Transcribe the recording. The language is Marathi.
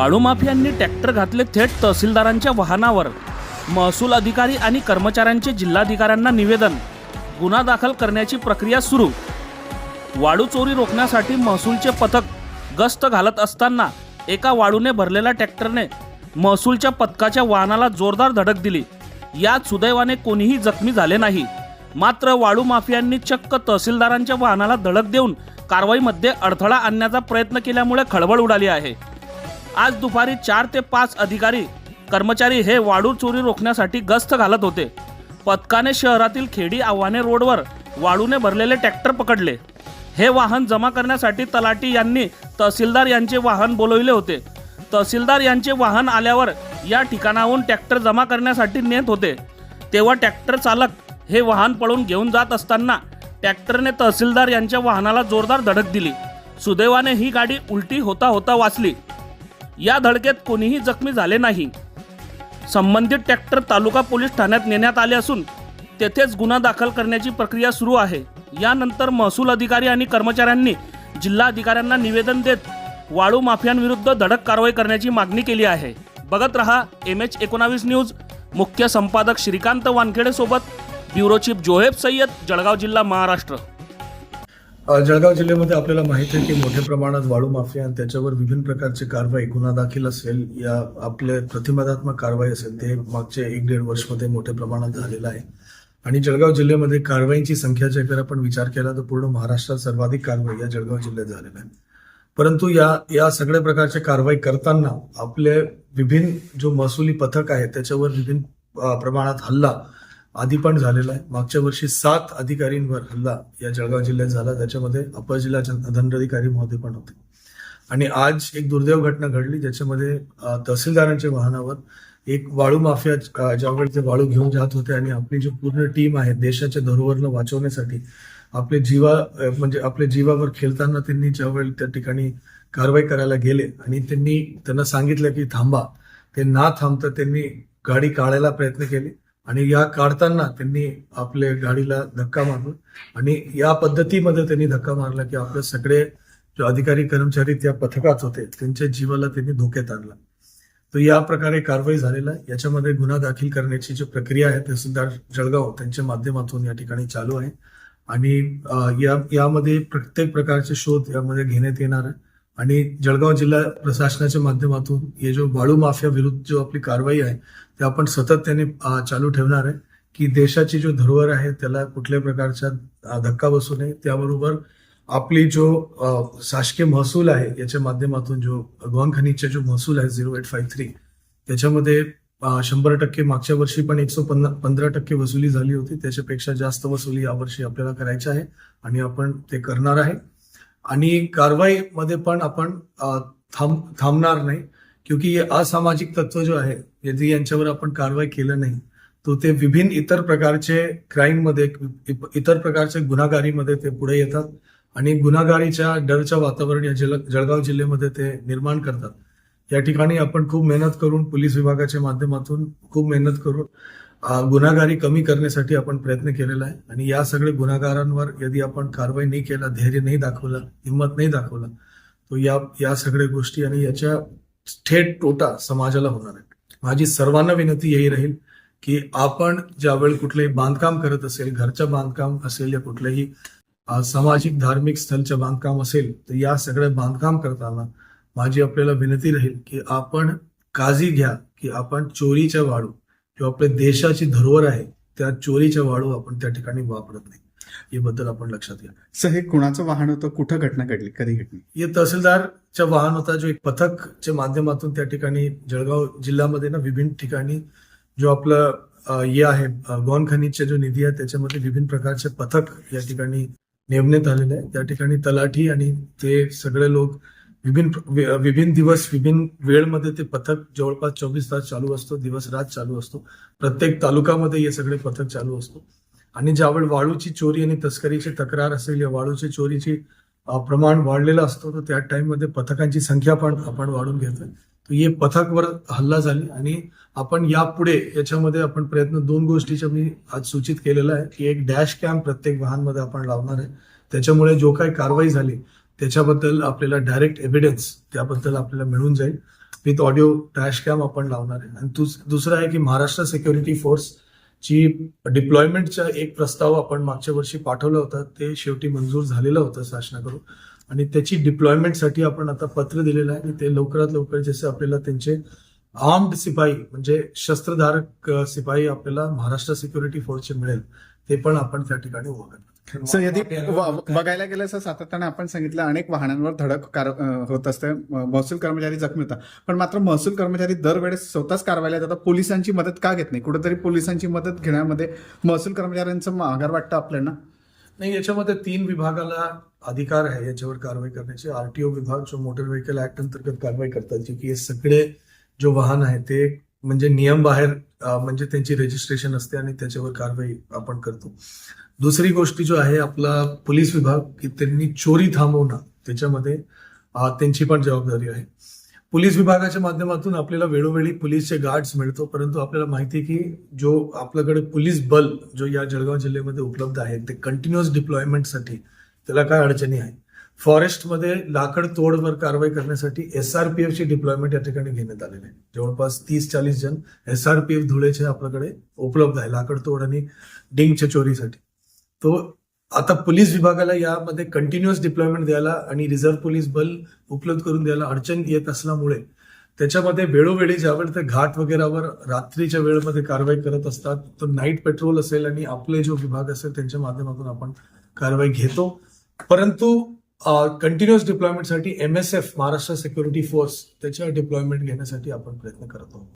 वाळू माफियांनी ट्रॅक्टर घातले थेट तहसीलदारांच्या वाहनावर. महसूल अधिकारी आणि कर्मचाऱ्यांचे जिल्हाधिकाऱ्यांना निवेदन. गुन्हा दाखल करण्याची प्रक्रिया सुरू. वाळू चोरी रोखण्यासाठी महसूलचे पथक गस्त घालत असताना एका वाळूने भरलेल्या ट्रॅक्टरने महसूलच्या पथकाच्या वाहनाला जोरदार धडक दिली. यात सुदैवाने कोणीही जखमी झाले नाही. मात्र वाळू माफियांनी चक्क तहसीलदारांच्या वाहनाला धडक देऊन कारवाईमध्ये अडथळा आणण्याचा प्रयत्न केल्यामुळे खळबळ उडाली आहे. आज दुपारी चार ते पाच अधिकारी कर्मचारी हे वाळू चोरी रोखण्यासाठी गस्त घालत होते. पथकाने शहरातील खेडी आव्हाने रोडवर वाळूने भरलेले ट्रॅक्टर पकडले. हे वाहन जमा करण्यासाठी तलाटी यांनी तहसीलदार यांचे वाहन बोलविले होते. तहसीलदार यांचे वाहन आल्यावर या ठिकाणाहून ट्रॅक्टर जमा करण्यासाठी नेत होते. तेव्हा ट्रॅक्टर चालक हे वाहन पळून घेऊन जात असताना ट्रॅक्टरने तहसीलदार यांच्या वाहनाला जोरदार धडक दिली. सुदैवाने ही गाडी उलटी होता होता वाचली. या धडकेत कोणीही जखमी झाले नाही. संबंधित ट्रॅक्टर तालुका पोलीस ठाण्यात नेण्यात आले असून तेथेच गुन्हा दाखल करण्याची प्रक्रिया सुरू आहे. यानंतर महसूल अधिकारी आणि कर्मचाऱ्यांनी जिल्हा अधिकाऱ्यांना निवेदन देत वाळू माफियांविरुद्ध धडक कारवाई करण्याची मागणी केली आहे. बघत रहा एम एच एकोणावीस न्यूज. मुख्य संपादक श्रीकांत वानखेडे सोबत ब्युरो चीफ जोहेब सय्यद जळगाव जिल्हा महाराष्ट्र. जळगाव जिल्ह्यामध्ये आपल्याला माहिती आहे की मोठ्या प्रमाणात वाळू माफिया आणि त्याच्यावर विभिन्न प्रकारची कारवाई गुन्हा दाखल असेल या आपले प्रतिबंधात्मक कारवाई असेल ते मागच्या एक दीड वर्षमध्ये मोठ्या प्रमाणात झालेलं आहे. आणि जळगाव जिल्ह्यामध्ये कारवाईची संख्या जर आपण विचार केला तर पूर्ण महाराष्ट्रात सर्वाधिक कारवाई या जळगाव जिल्ह्यात झालेल्या आहे परंतु या या सगळ्या प्रकारच्या कारवाई करताना आपले विभिन्न जो महसुली पथक आहे त्याच्यावर विभिन्न प्रमाणात हल्ला आधी पण झालेला आहे. मागच्या वर्षी सात अधिकारींवर हल्ला या जळगाव जिल्ह्यात झाला. त्याच्यामध्ये अपर जिल्हा दंडाधिकारी महोदय पण होते. आणि आज एक दुर्दैव घटना घडली ज्याच्यामध्ये तहसीलदारांच्या वाहनावर एक वाळू माफिया अ, ज्यावेळी ते वाळू घेऊन जात होते आणि आपली जी पूर्ण टीम आहे देशाच्या धरोहरनं वाचवण्यासाठी आपले जीवा म्हणजे आपल्या जीवावर खेळताना त्यांनी ज्यावेळी त्या ठिकाणी कारवाई करायला गेले आणि त्यांनी त्यांना सांगितलं की थांबा ते ना थांबता त्यांनी गाडी काढायला प्रयत्न केले. आणि या काढताना त्यांनी आपल्या गाडीला धक्का मारला आणि या पद्धतीमध्ये त्यांनी धक्का मारला की आपले सगळे जो अधिकारी कर्मचारी त्या पथकात होते त्यांच्या जीवाला त्यांनी धोक्यात आणला. तर या प्रकारे कारवाई झालेला आहे. याच्यामध्ये गुन्हा दाखल करण्याची जी प्रक्रिया आहे तहसीलदार जळगाव त्यांच्या माध्यमातून या ठिकाणी चालू आहे. आणि या यामध्ये प्रत्येक प्रकारचे शोध यामध्ये घेण्यात येणार आहे. आणि जळगाव जिल्हा प्रशासनाच्या माध्यमातून हे जो वाळू माफिया विरुद्ध जो आपली कारवाई आहे ते आपण सातत्याने त्याने चालू ठेवणार आहे की देशाची जो धरोहर आहे त्याला कुठल्याही प्रकारचा धक्का बसू नये. त्याबरोबर आपली जो शासकीय महसूल आहे याच्या माध्यमातून जो गौन खनिजचा जो महसूल आहे झिरो एट फाईव्ह थ्री त्याच्यामध्ये शंभर टक्के मागच्या वर्षी पण एकशे पंधरा टक्के वसुली झाली होती. त्याच्यापेक्षा जास्त वसुली यावर्षी आपल्याला करायची आहे आणि आपण ते करणार आहे. आणि कारवाईमध्ये पण आपण थांब थांबणार नाही. क्योंकि हे असामाजिक तत्व जो आहे यदि यांच्यावर आपण कारवाई केलं नाही. तो ते विभिन्न इतर प्रकारचे क्राईममध्ये इतर प्रकारच्या गुन्हागारीमध्ये ते पुढे येतात आणि गुन्हागारीच्या डरच्या वातावरण या जल जळगाव जिल्ह्यामध्ये ते निर्माण करतात. या ठिकाणी आपण खूप मेहनत करून पोलीस विभागाच्या माध्यमातून खूप मेहनत करून गुन्हागारी कमी करण्यासाठी आपण प्रयत्न केलेला आहे. आणि या सगळ्या गुन्हागारांवर यदि आपण कारवाई नाही केला धैर्य नाही दाखवलं हिंमत नाही दाखवला तो या या सगळ्या गोष्टी आणि याच्या थेट तोटा समाजाला होणार आहे माझी सर्वांना विनंती यही राहील की आपण ज्यावेळी कुठलंही बांधकाम करत असेल घरचं बांधकाम असेल या कुठल्याही सामाजिक धार्मिक स्थलचं बांधकाम असेल तर या सगळ्या बांधकाम करताना माझी आपल्याला विनंती राहील की आपण काळजी घ्या की आपण चोरीच्या वाळू जो आपल्या देशाची धरोहर आहे त्या चोरीच्या वाळू आपण त्या ठिकाणी वापरत नाही. याबद्दल आपण लक्षात घ्या. सर हे कुणाचं वाहन होतं? कुठं घटना घडली? कधी घडली? हे तहसीलदारच्या वाहन होता जो एक पथकच्या माध्यमातून त्या ठिकाणी जळगाव जिल्ह्यामध्ये ना विभिन्न ठिकाणी जो आपलं हे आहे गौन खनिजचा जो निधी आहे त्याच्यामध्ये विभिन्न प्रकारचे पथक या ठिकाणी नेमण्यात आलेले आहे. त्या ठिकाणी तलाठी आणि ते सगळे लोक विभिन्न विभिन्न दिवस विभिन्न वेळमध्ये ते पथक जवळपास चोवीस तास चालू असतो दिवस रात चालू असतो. प्रत्येक तालुक्यामध्ये हे सगळे पथक चालू असतो. आणि ज्यावेळी वाळूची चोरी आणि तस्करीची तक्रार असेल या वाळूची चोरीची प्रमाण वाढलेलं असतो तर त्या टाइममध्ये पथकांची संख्या पण आपण वाढून घेतोय. तर हे पथकवर हल्ला झाली आणि आपण यापुढे याच्यामध्ये आपण प्रयत्न दोन गोष्टीच्या मी आज सूचित केलेला आहे की एक डॅश कॅम्प प्रत्येक वाहनमध्ये आपण लावणार आहे. त्याच्यामुळे जो काही कारवाई झाली त्याच्याबद्दल आपल्याला डायरेक्ट एव्हिडन्स त्याबद्दल आपल्याला मिळून जाईल. विथ ऑडिओ डॅश कॅम आपण लावणार आहे. आणि दुसरं आहे की महाराष्ट्र सिक्युरिटी फोर्स ची डिप्लॉयमेंटचा एक प्रस्ताव आपण मागच्या वर्षी पाठवला होता. ते शेवटी मंजूर झालेलं होतं शासनाकडून. आणि त्याची डिप्लॉयमेंटसाठी आपण आता पत्र दिलेलं आहे. आणि ते लवकरात लवकर जसे आपल्याला त्यांचे आर्म्ड सिपाही म्हणजे शस्त्रधारक सिपाई सिपाही आपल्याला महाराष्ट्र सिक्युरिटी फोर्सचे मिळेल. ते पण आपण त्या ठिकाणी उभं सर यदि व- बघायला गेलं सर सातत्याने आपण सांगितलं अनेक वाहनांवर धडक कार होत असते. महसूल कर्मचारी जखमी होतात. पण मात्र महसूल कर्मचारी दरवेळेस स्वतःच कारवाईला जातात. पोलिसांची मदत का घेत नाही? कुठेतरी पोलिसांची मदत घेण्यामध्ये महसूल कर्मचाऱ्यांचं माघार वाटतं आपल्याला. नाही याच्यामध्ये तीन विभागाला अधिकार आहे याच्यावर कारवाई करण्याचे. आरटीओ विभाग जो मोटर व्हेकल ऍक्ट अंतर्गत कारवाई करतात जे की हे सगळे जो वाहन आहे ते म्हणजे नियम बाहेर म्हणजे त्यांची रजिस्ट्रेशन असते आणि त्याच्यावर कारवाई आपण करतो. दुसरी गोष्ट जो आहे आपला पोलीस विभाग की त्यांनी चोरी थांबवणं त्याच्यामध्ये त्यांची पण जबाबदारी आहे. पोलीस विभागाच्या माध्यमातून आपल्याला वेळोवेळी पोलीसचे गार्ड्स मिळतो परंतु आपल्याला माहिती की जो आपल्याकडे पोलीस बल जो या जळगाव जिल्ह्यामध्ये उपलब्ध आहे ते कंटिन्युअस डिप्लॉयमेंटसाठी त्याला काय अडचणी आहे फॉरेस्टमध्ये लाकड तोडवर कारवाई करण्यासाठी एस आर पी एफची डिप्लॉयमेंट या ठिकाणी घेण्यात आलेली आहे. जवळपास तीस चाळीस जण एस आर पी एफ धुळेचे आपल्याकडे उपलब्ध आहे लाकड तोड आणि डिंगच्या चोरीसाठी. तो आता पोलीस विभागाला यामध्ये कंटिन्युअस डिप्लॉयमेंट द्यायला आणि रिझर्व्ह पोलीस बल उपलब्ध करून द्यायला अडचण येत असल्यामुळे त्याच्यामध्ये वेळोवेळी ज्यावेळी ते घाट वगैरेवर रात्रीच्या वेळेमध्ये कारवाई करत असतात तो नाईट पेट्रोल असेल आणि आपले जो विभाग असेल त्यांच्या माध्यमातून आपण कारवाई घेतो. परंतु continuous डिप्लॉयमेंटसाठी M S F Maharashtra security force त्याच्या डिप्लॉयमेंट घेण्यासाठी आपण प्रयत्न करत आहोत.